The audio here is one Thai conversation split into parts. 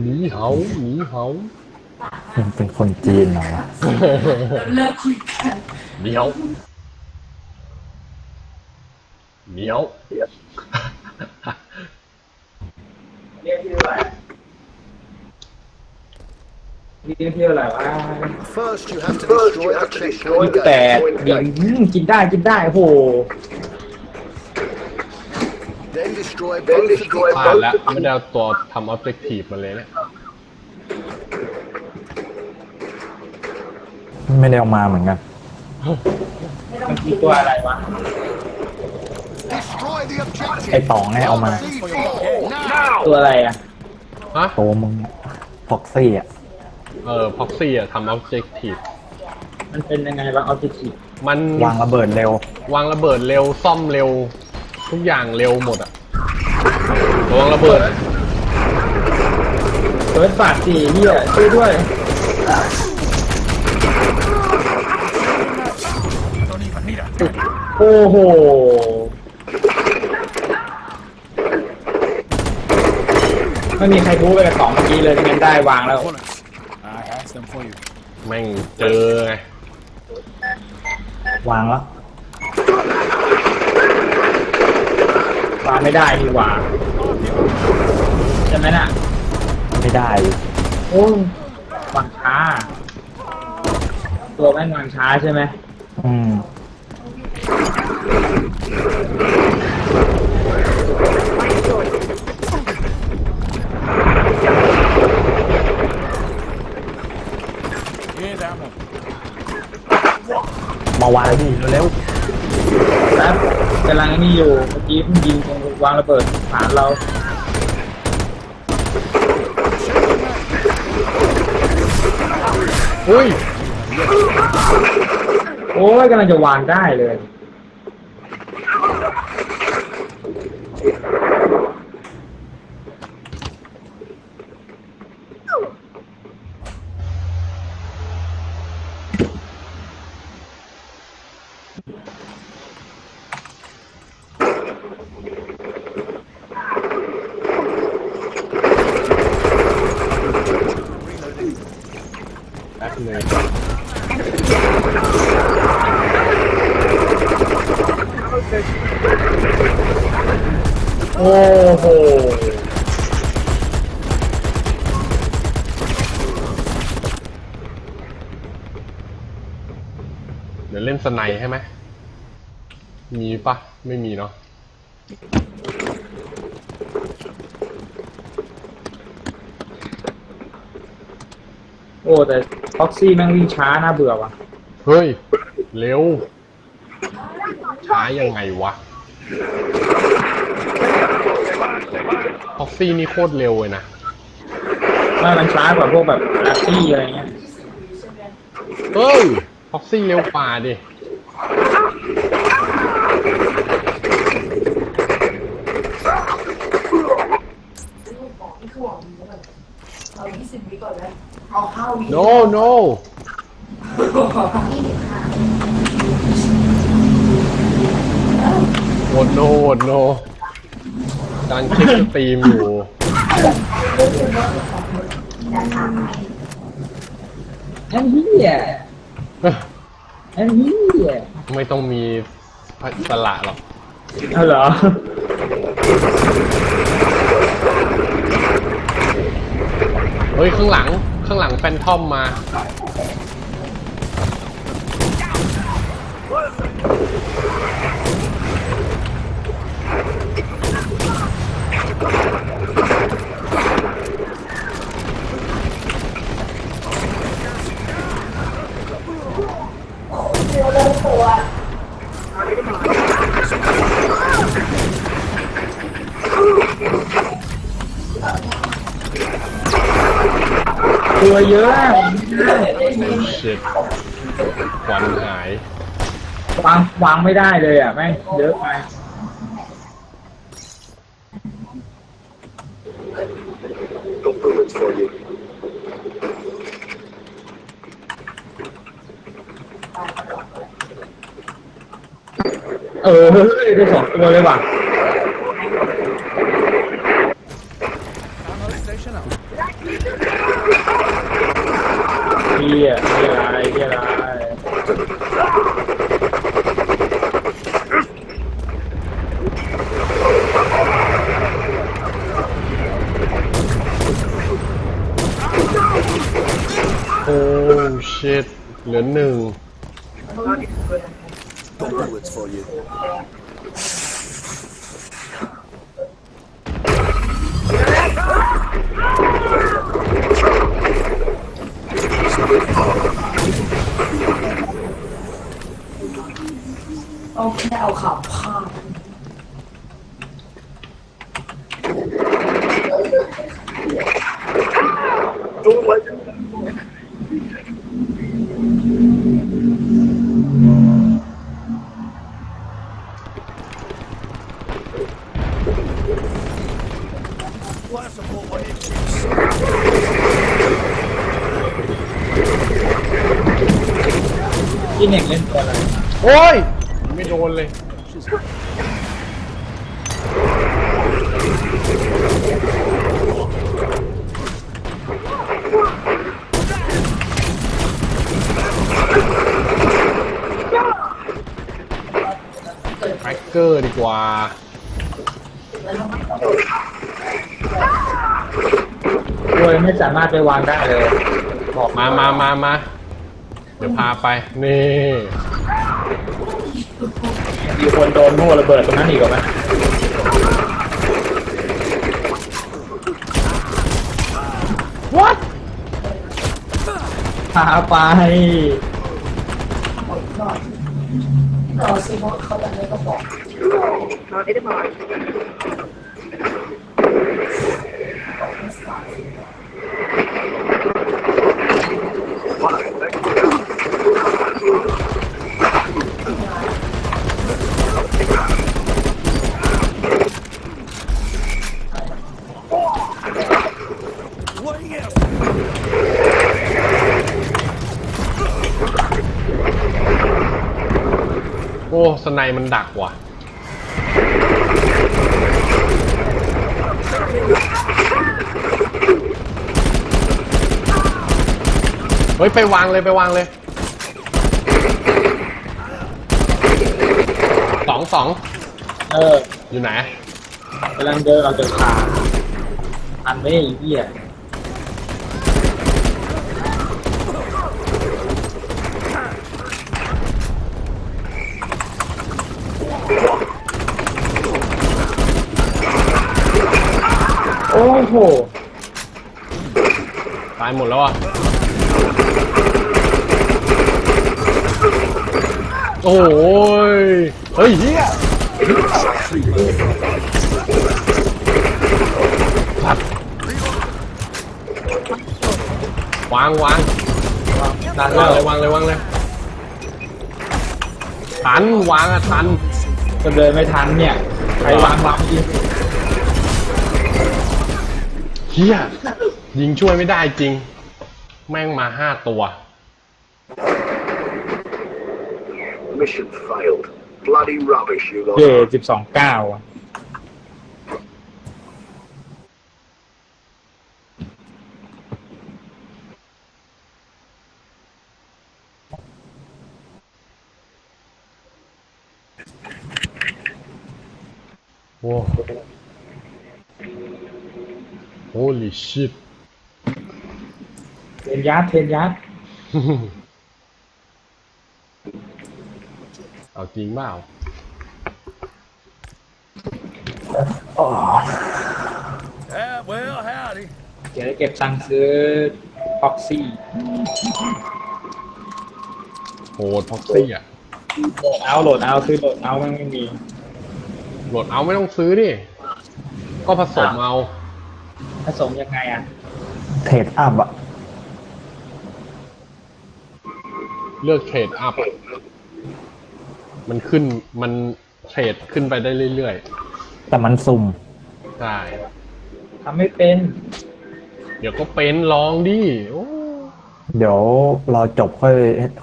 หนีเหาหนีเหามันเป็นคนจีนเหรอวะเลิกคุยกันเหนียวเหนียวเรียกชื่ออะไรเรียกชื่ออะไรวะ First, you have to destroy the checkpoint ยี่แปดยิงอืมกินได้กินได้โอ้โห Then destroy both of the ผ่านแล้วไม่ได้เอาตัวทำออบเจกตีฟมาเลยเนี่ยไม่ได้เอามาเหมือนกัน มันคือตัวอะไรวะ Destroy the objective. ไอ้ตองให้เอามา C4 now. ตัวอะไรอะ ฮะ โตมึงฟ็อกซี่อะ เออพ็อกซี่อะทำออบเจกตีฟมันเป็นยังไงวะออบเจกตีฟมันวางระเบิดเร็ว วางระเบิดเร็วซ่อมเร็ว ทุกอย่างเร็วหมดอะระวังระเบิดเฟิร์สบาทสี่เฮียช่วยด้วยโอ้โหไม่มีใครรู้ไปกับสองเมื่อกี้เลยงั้นได้วางแล้ว I asked them for you. แม่งเจอไงวางแล้ววางไม่ได้ดีกว่าใช่ไหมน่ะไม่ได้ โอ้ยวางช้า ตัวแม่งวางช้าใช่ไหมอืม Here's ammo. มาวางดิเร็วแป๊บ กำลังนี่อยู่เมื่อกี้เพิ่งยิงตรงวางระเบิดฐานเราอุ้ยโอ้ยกำลังจะวางได้เลย แป๊บหนึง โอ้โห เดี๋ยวเล่นสไน ใช่ไหมมีปะไม่มีเนาะโอ้แต่ฟ็อกซี่แม่งวิ่งช้าน่าเบื่อว่ะ เฮ้ย เร็ว ช้ายังไงวะพ็อกซี่นี่โคตรเร็วเลยนะไม่มันช้ากว่าพวกแบบลักซี่อะไรเงี้ย เฮ้ยพ็อกซี่เร็วกว่าดิ เอายี่สิบวิ ก่อนเลยเอาห้าวิ no no โหดโนโหดโนการคลิปสตรีมอยู่แอนเฮียแอนเฮียไม่ต้องมีสละหรอกเอาเหรอ เฮ้ย ข้างหลัง ข้างหลังแฟนทอมมา ตัวเยอะอะชิดควันหายวางวางไม่ได้เลยอะแม่งเยอะไปเออได้สองตัวเลยว่ะ เฮียเฮียอะไรเฮียอะไรโอ้ชิตเหลือหนึ่ง Got bullets for you. เอาแค่เอาข่าวพาด ที่เน่งเล่นตัวอะไร โอ้ยไม่โดนเลยแฮกเกอร์ดีกว่าตัวไม่สามารถไปวางได้เลย บอกมามามามาเดี๋ยวพาไป นี่ มีคนโดนโม่ระเบิดตรงนั้นอีกเหรอไหมวัดพาไปเอาสิเพราะเขาจะไม่ก็บอกโอ้ สไนมันดักว่ะ เฮ้ย ไปวางเลยไปวางเลยสองสองเอออยู่ไหนกำลังเดินเราจะขาอันไม่ไอ้เหี้ย โอ้โห ตายหมดแล้วอะ โอ้ย เฮ้ยเฮียสัตว์วางวางดันวาแล้งวเลยวางเลยวางเลยทันวางอะทันจะเดินไม่ทันเนี่ย ใครวางวางจริง เฮียยิงช่วยไม่ได้จริง แม่งมาห้าตัว Mission failed. Bloody rubbish, you lot. เย่สิบสองเก้า holy shit เทนยัดเทนยัดเอาจริงเปล่า Yeah, well, howdy. เดี๋ยวจะเก็บตังค์ซื้อพ็อกซี่โหดพ็อกซี่อะโหลดเอาโหลดเอาซื้อโหลดเอามันไม่มี โหลดเอาไม่ต้องซื้อดิ ก็ผสมเอา ผสมยังไงอะ เทรดอัพอะเลือกเทรดอัพมันขึ้นมันเทรดขึ้นไปได้เรื่อยแต่มันสุ่ม ๆ ใช่ ทำไม่เป็น เดี๋ยวก็เป็นลองดิโอ้เดี๋ยวรอจบค่อย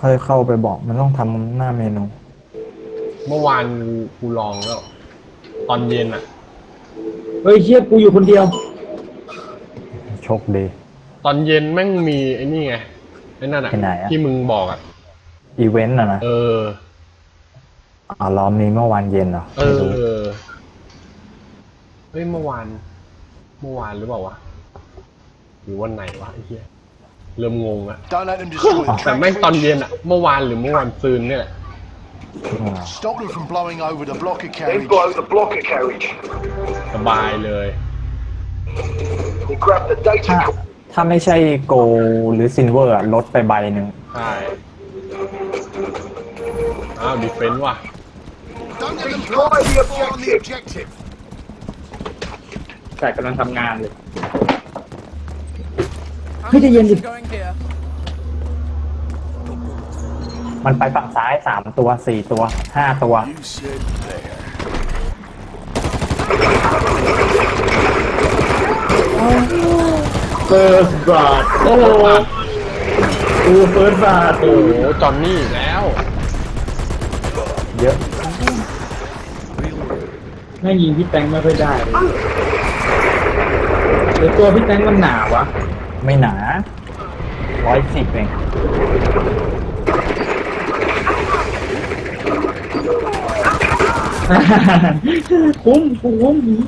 ค่อยเข้าไปบอกมันต้องทำหน้าเมนู เมื่อวานกูกูลองแล้ว ตอนเย็นอะเฮ้ยเฮียกูอยู่คนเดียว โชคดี ตอนเย็นแม่งมีไอ้นี่ไงไอ้นั่นอะที่ไหนอะ ที่มึงบอกอะอีเวนต์อะนะเออ อ๋อล้อมนี้เมื่อวานเย็นเหรอเอไม่อรู้เฮ้ยเมื่อวาน เมื่อวานหรือเปล่าวะหรือวันไหนวะไอ้เหี้ยเริ่มงงอะ Don't let them destroy the แต่แม่ง track ตอน switch. เย็นอะเมื่อวานหรือเมื่อวานซืนเนี่ยแหละอ่า Stop them from blowing over the blocker Then carriage. blow the blocker carriage. สบายเลย We'll grab the data ถ้า core. ถ้าไม่ใช่โกลหรือซินเวอร์ลดไปใบหนึ่งใช่อ้าวดีเฟนต์ว่ะ Don't let them Destroy blow the fire on the objective. แต่กำลังทำงานเลย Ammunition going here. มันไปฝั่งซ้ายสามตัวสี่ตัวห้าตัว You said there. เฟิร์สบาทโอ้โหกูเฟิร์สบาทโอ้โอ้โหจอนนี่แล้ว เยอะแม่ยิงพี่แตงไม่ค่อยได้เลยหรือตัวพี่แตงมันหนาวะ ไม่หนาร้อยสิบเองคุ้มคุ้มนี้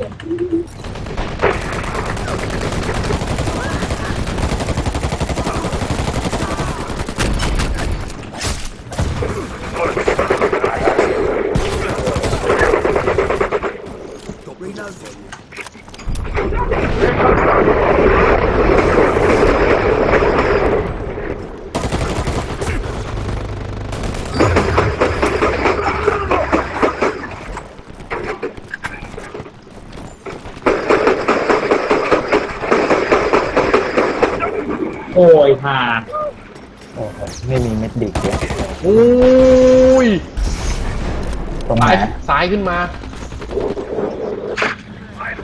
โอ้ยห่า โอ้โหไม่มีเม็ดดิกเยอะ โอ้ย ตรงไหน ซ้ายซ้ายขึ้นมา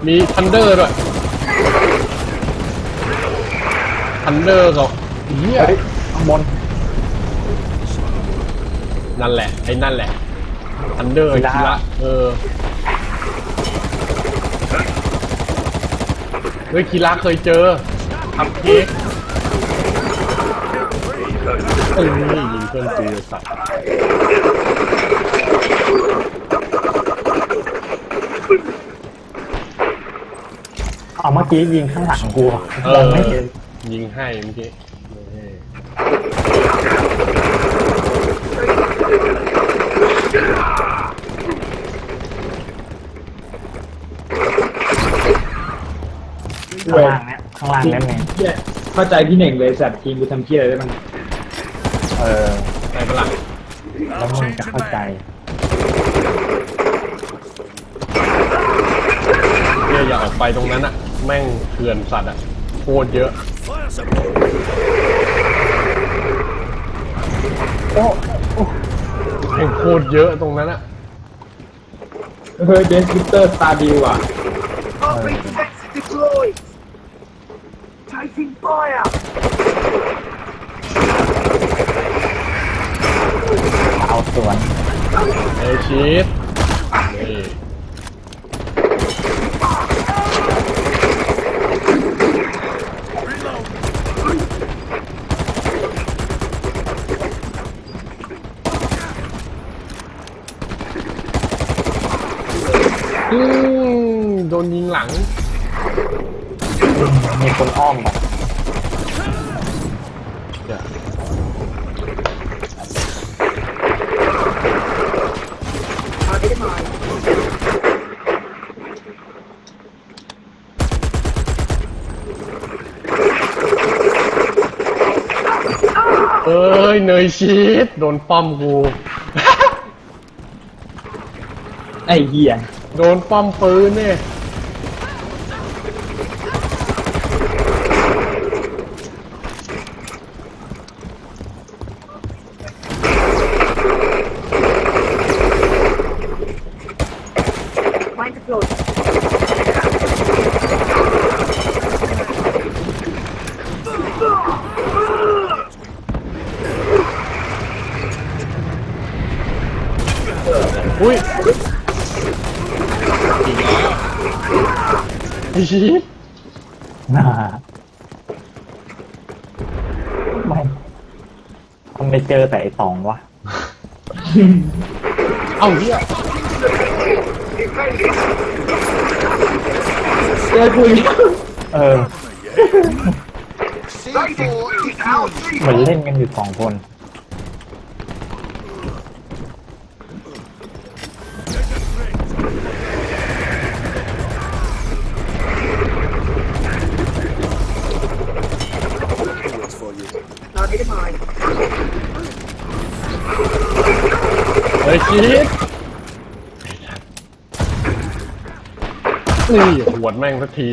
มีทันเดอร์ด้วยทันเดอร์กับเฮียเฮ้ยข้างบนนั่นแหละ ไอ้นั่นแหละทันเดอร์คีระคีระเออเฮ้ยคีระเคยเจอทำเค้กเอ้ยยิงเพื่อนกูเลยสัตว์ เอาเมื่อกี้ยิงข้างหลังกูเอมอองไม่เห็นยิงให้เมื่อกี้นี่ข้างล่างเนี้ยข้างล่างเนี้ยเองเหี้ยเข้าใจพี่เหน่งเลยสัตว์ทีมกูทำเพี้ยอะไรได้บ้างเออได้ปะล่ะแล้วมึงจะเข้าใจเนี่ยอย่าออกไปตรงนั้นอะ แม่งเถื่อนสัตว์อะโคตรเยอะ Fire support. แม่งโคตรเยอะตรงนั้นอะเฮ้ยเดนซิสเตอร์สตาร์ดิวอะ RP sensor deployed. Taking fire. เอาสวนเอชีสนี่ อืมโด นยิงหลัง มีคนอ้อมมาเดี๋ยวเอ้ยเนยชีสโดนป้อมกู ไอ้เหี้ย โดนป้อมปืนเนี่ย ไม่เจอแต่ไอ้ตองวะ เอ้าเฮียเจอกูอีกเออ C4 defused. เหมือนเล่นกันอยู่สองคน นี่หวดแม่งสักที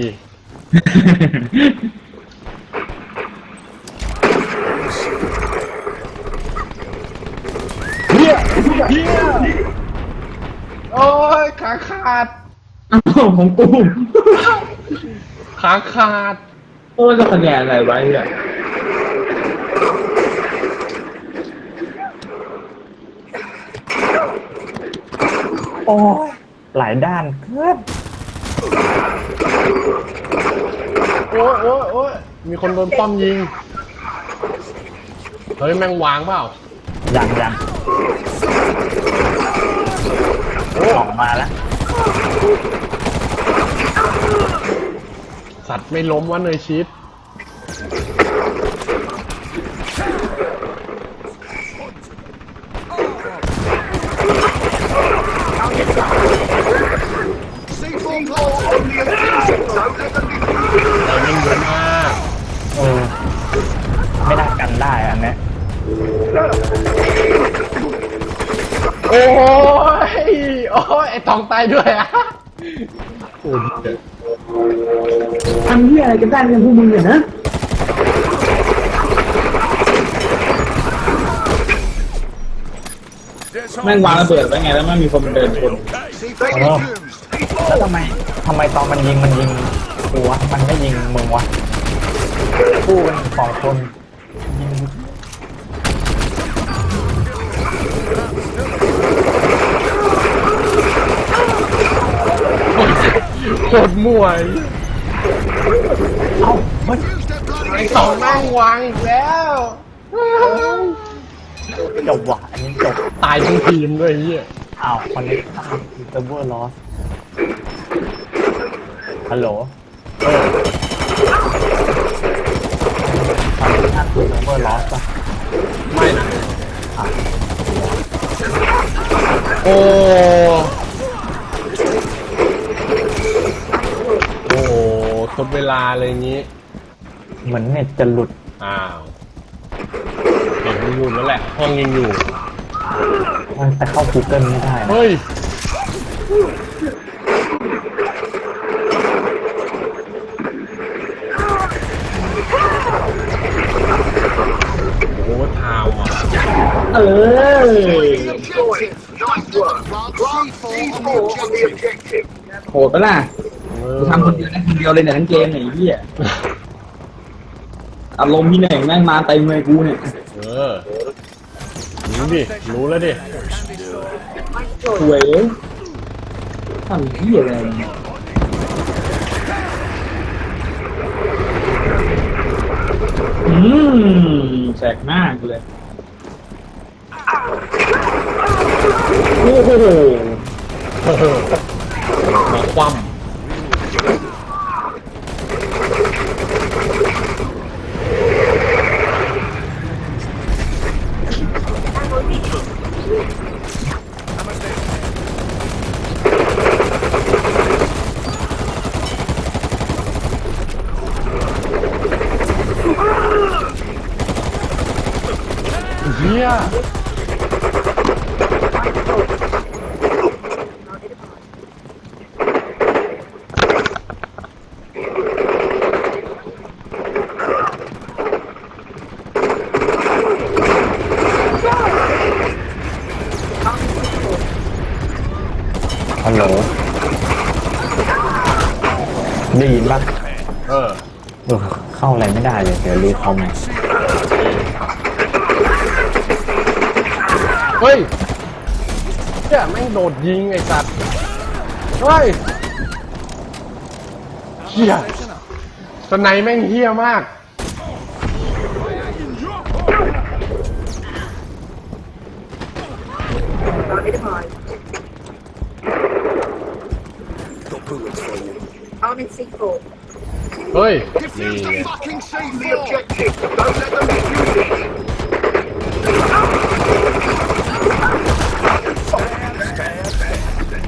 เฮียเฮียโอ้ยขาขาดอ้าวของกูขาขาด โอ้ยจะคะแนนอะไรไว้เนี่ย อ้ยหลายด้านเกินโอ้ยโอ้ยโอ้ยมีคนโดนป้อมยิง เฮ้ยแม่งวางเปล่า ยังยังออกมาแล้ว สัตว์ไม่ล้มวะเนยชีส ตองตายด้วยอะโอ้ยเจ็บทำเหี้ยอะไรกันได้กันพวกมึงเนี่ยนะแม่งวางระเบิดไว้ไงแล้วไม่มีคนมันเดินชน C4 defused. แล้วทำไมทำไมตอนมันยิงมันยิงกูวะมันไม่ยิงมึงวะคู่กันสองคน โคตรมั่วไอ้เอ้าเฮ้ย Use their bloody ไอตองแม่งวางอีกแล้วจบว่ะอันนี้จบตายทั้งทีมด้วยไอ้เฮียอ้าวคอนเนคเซิร์ฟเวอร์ลอสฮัลโหลเออคอนเนคชั่นเซิร์ฟเวอร์ลอสป่ะไม่นะโอ้ โอ้โห ทดเวลาเลยอย่างงี้ เหมือนเน็ตจะหลุด อ้าวเห็นมันอยู่นั่นแหละ ห้องยังอยู่ แต่เข้า Google ไม่ได้นะเฮ้ย โอ้โหทาวอะ เออ objective. Nice work. Plant C4 on the Four on the objective. objective. โหดปะล่ะ กูทำคนเดียวได้คนเดียวเลยเนี่ยทั้งเกมเนี่ยไอ้เหี้ยอารมณ์พี่เหน่งแม่งมาเต็มเลยกูเนี่ยเออรู้ดิรู้แล้วดิสวยทำเหี้ยอะไรเนี่ยอืมแสกมากเลยโอ้โหเออมาคว่ำเฮีย ฮัลโหลได้ยินปะ เออ เออเข้าอะ ไรไม่ได้เลยเดี๋ยวรีคอมเฮ้ยเนี่ยแม่งโดดยิงไอ้สัตว์เฮ้ยเฮียสไนแม่งเฮียมาก Planted a mine. Got bullets for you. Arming C4. เฮ้ยนี่ Defuse ไง the fucking The C4! objective. Don't let them defuse it.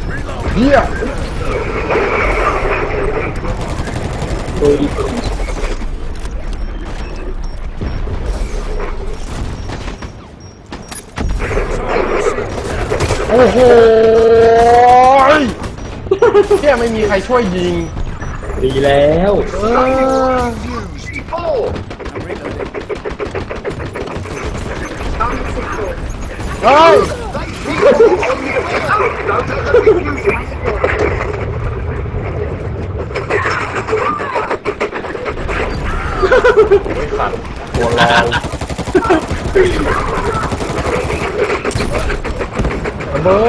Reload. เฮียโดยดีโอ้โหเฮียไม่มีใครช่วยยิง ดีแล้วเออเฮ้ยขันหัวลอยระเบิ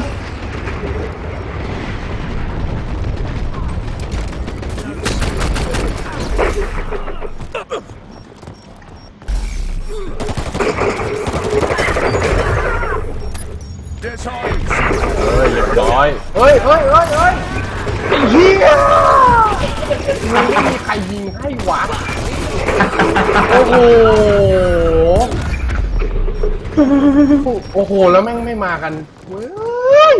ด โอ้โห โอ้โห แล้วแม่งไม่มากันเว้ย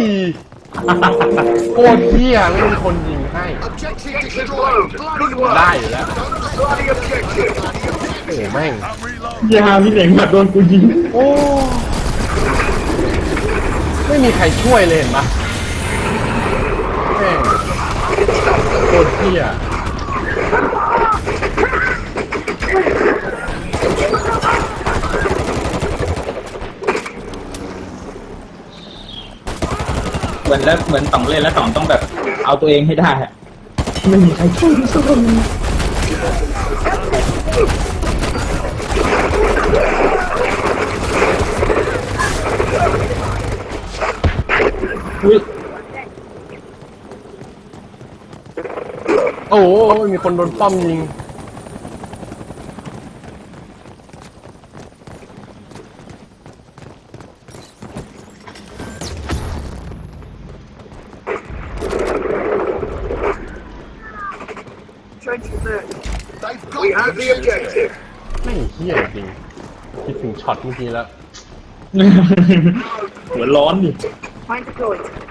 โคตรเหี้ยไม่มีคนยิงให้ Objective Objective destroyed. blown. Good work. ได้อยู่แล้ว Bloody objective. โอ้โหแม่ง I'm reload. ยาพี่เหน่งแบบโดนกูยิง โอ้ ไม่มีใครช่วยเลยเห็นปะแม่งโคตรเที่ย เหมือนแล้วเหมือนต่องเล่นแล้วต่องต้องแบบเอาตัวเองให้ได้อะไม่มีใครช่วยสักคนอุ้ยโอ้โหมีคนโดนป้อมยิง Trying to convert. They've got We have the objective. ไม่งเฮี้ยจริง คิดถึง ช็อตเมื่อกี้แล้วหัวร้อนดิ Mine deployed.